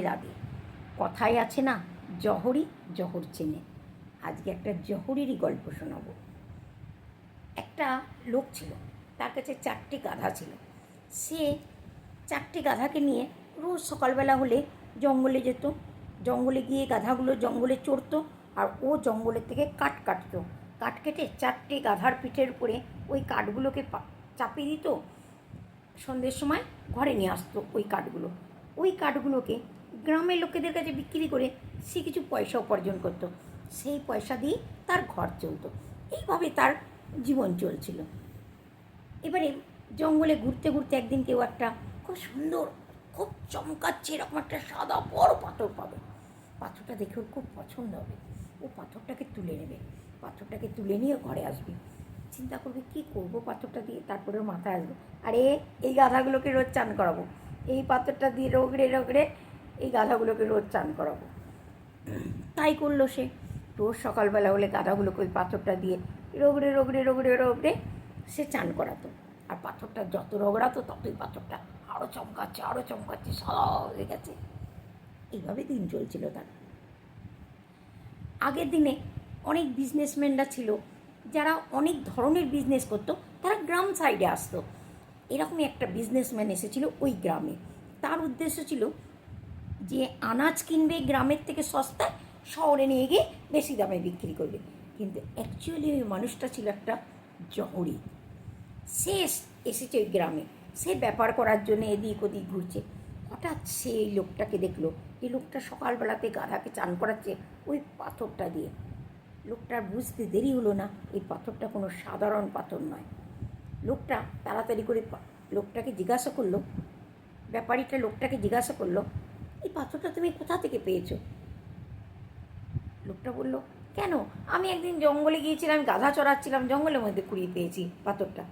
রাধে কথায় আছে না জহরই জহর চেনে। আজকে একটা জহরেরই গল্প শোনাবো। একটা লোক ছিল, তার কাছে চারটি গাধা ছিল। সে চারটি গাধাকে নিয়ে রোজ সকালবেলা হলে জঙ্গলে যেত। জঙ্গলে গিয়ে গাধাগুলো জঙ্গলে চড়তো আর ও জঙ্গলের থেকে কাঠ কাটতো। কাঠ কেটে চারটে গাধার পিঠের উপরে ওই কাঠগুলোকে চাপিয়ে দিত। সন্ধ্যের সময় ঘরে নিয়ে আসতো ওই কাঠগুলো। ওই কাঠগুলোকে গ্রামের লোকেদের কাছে বিক্রি করে সে কিছু পয়সা উপার্জন করতো। সেই পয়সা দিয়ে তার ঘর চলতো। এইভাবে তার জীবন চলছিল। এবারে জঙ্গলে ঘুরতে ঘুরতে একদিন কেউ একটা খুব সুন্দর, খুব চমকাচ্ছে এরকম একটা সাদা বড় পাথর পাবে। পাথরটা দেখে ওর খুব পছন্দ হবে। ও পাথরটাকে তুলে নেবে। পাথরটাকে তুলে নিয়ে ঘরে আসবে। চিন্তা করবে, কি করব পাথরটা দিয়ে? তারপরে ওর মাথায় আসবে, আরে, এই গাধাগুলোকে রোজ চান করাবো। এই পাথরটা দিয়ে রোগড়ে রোগড়ে এই গাধাগুলোকে রোজ চান করাবো। তাই করল সে। রোজ সকালবেলা হলে গাধাগুলোকে ওই পাথরটা দিয়ে রোগড়ে রোগড়ে রোগড়ে রোগড়ে সে চান করাতো। আর পাথরটা যত রগড়াতো ততই পাথরটা আরও চমকাচ্ছে আরও চমকাচ্ছে সাদা হয়ে গেছে এইভাবে দিন চলছিল তার। আগের দিনে অনেক বিজনেসম্যানরা ছিল, যারা অনেক ধরনের বিজনেস করতো, তারা গ্রাম সাইডে আসতো। এরকমই একটা বিজনেসম্যান এসেছিল ওই গ্রামে। তার উদ্দেশ্য ছিল যে আনাজ কিনবে গ্রামের থেকে সস্তায়, শহরে নিয়ে গিয়ে বেশি দামে বিক্রি করবে। কিন্তু অ্যাকচুয়ালি ওই মানুষটা ছিল একটা জহরি। সে এসেছে ওই গ্রামে। সে ব্যাপার করার জন্য এদিক ওদিক ঘুরছে। হঠাৎ সে লোকটাকে দেখল। এই লোকটা সকালবেলাতে গাধাকে চান করাচ্ছে ওই পাথরটা দিয়ে। লোকটার বুঝতে দেরি হলো না, এই পাথরটা কোনো সাধারণ পাথর নয়। লোকটা তাড়াতাড়ি করে লোকটাকে জিজ্ঞাসা করল। ব্যাপারীটা লোকটাকে জিজ্ঞাসা করল পাথরটা তুমি কোথা থেকে পেয়েছ? লোকটা বলল, কেন? আমি একদিন জঙ্গলে গিয়েছিলাম, গাধা চড়াচ্ছিলাম, জঙ্গলের মধ্যে কুড়িয়ে পেয়েছি পাথরটা।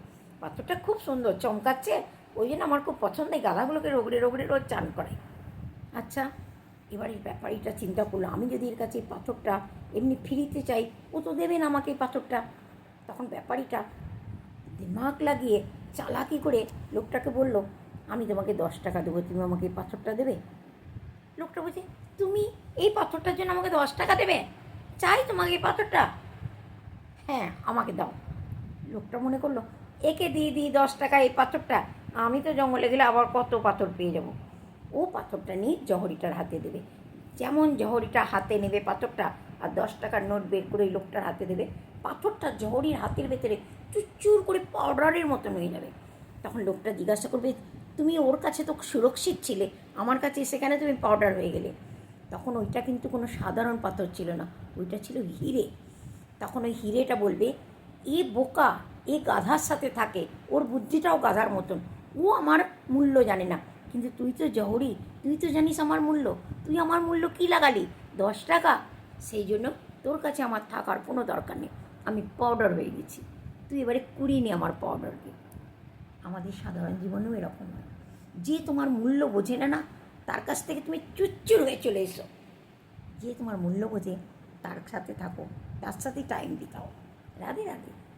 পাথরটা খুব সুন্দর, চমকাচ্ছে, ওই জন্য আমার খুব পছন্দ, এই গাধাগুলোকে রোগড়ে রোগড়ে রোজ চান করে। আচ্ছা এবার এই ব্যাপারীটা চিন্তা করল, আমি যদি এর কাছে পাথরটা এমনি ফিরিতে চাই, ও তো দেবে না আমাকে এই পাথরটা? তখন ব্যাপারীটা দিমাগ লাগিয়ে চালাকি করে লোকটাকে বলল, আমি তোমাকে দশ টাকা দেবো, তুমি আমাকে এই পাথরটা দেবে? লোকটা বলছে, তুমি এই পাথরটার জন্য আমাকে দশ টাকা দেবে? চাই তোমাকে এই পাথরটা। হ্যাঁ আমাকে দাও। লোকটা মনে করল, একে দিয়ে দিই দশ টাকা এই পাথরটা, আমি তো জঙ্গলে গেলে আবার কত পাথর পেয়ে যাব? ও পাথরটা নিয়ে জহরিটার হাতে দেবে। যেমন জহরিটা হাতে নেবে পাথরটা, আর দশ টাকার নোট বের করে ওই লোকটার হাতে দেবে, পাথরটা জহরির হাতের ভেতরে চুরচুর করে পাউডারের মতন হয়ে যাবে। তখন লোকটা জিজ্ঞাসা করবে তুমি ওর কাছে তো সুরক্ষিত ছিলে, আমার কাছে সেখানে তুমি পাউডার হয়ে গেলে। তখন ওইটা কিন্তু কোনো সাধারণ পাথর ছিল না, ওইটা ছিল হিরে। তখন ওই হিরেটা বলবে, এ বোকা, এ গাধার সাথে থাকে, ওর বুদ্ধিটাও গাধার মতন, ও আমার মূল্য জানে না। কিন্তু তুই তো জহরি, তুই তো জানিস আমার মূল্য, তুই আমার মূল্য কী লাগালি? দশ টাকা? সেই জন্য তোর কাছে আমার থাকার কোনো দরকার নেই, আমি পাউডার হয়ে গেছি। তুই এবারে কুড়িয়ে নি আমার পাউডারকে আমাদের সাধারণ জীবনেও এরকম হয়। যে তোমার মূল্য বোঝে না না, তার কাছ থেকে তুমি চুচ্চুর হয়ে চলে এসো। যে তোমার মূল্য বোঝে, তার সাথে থাকো, তার সাথে টাইম দিতাও। রাধে রাধে।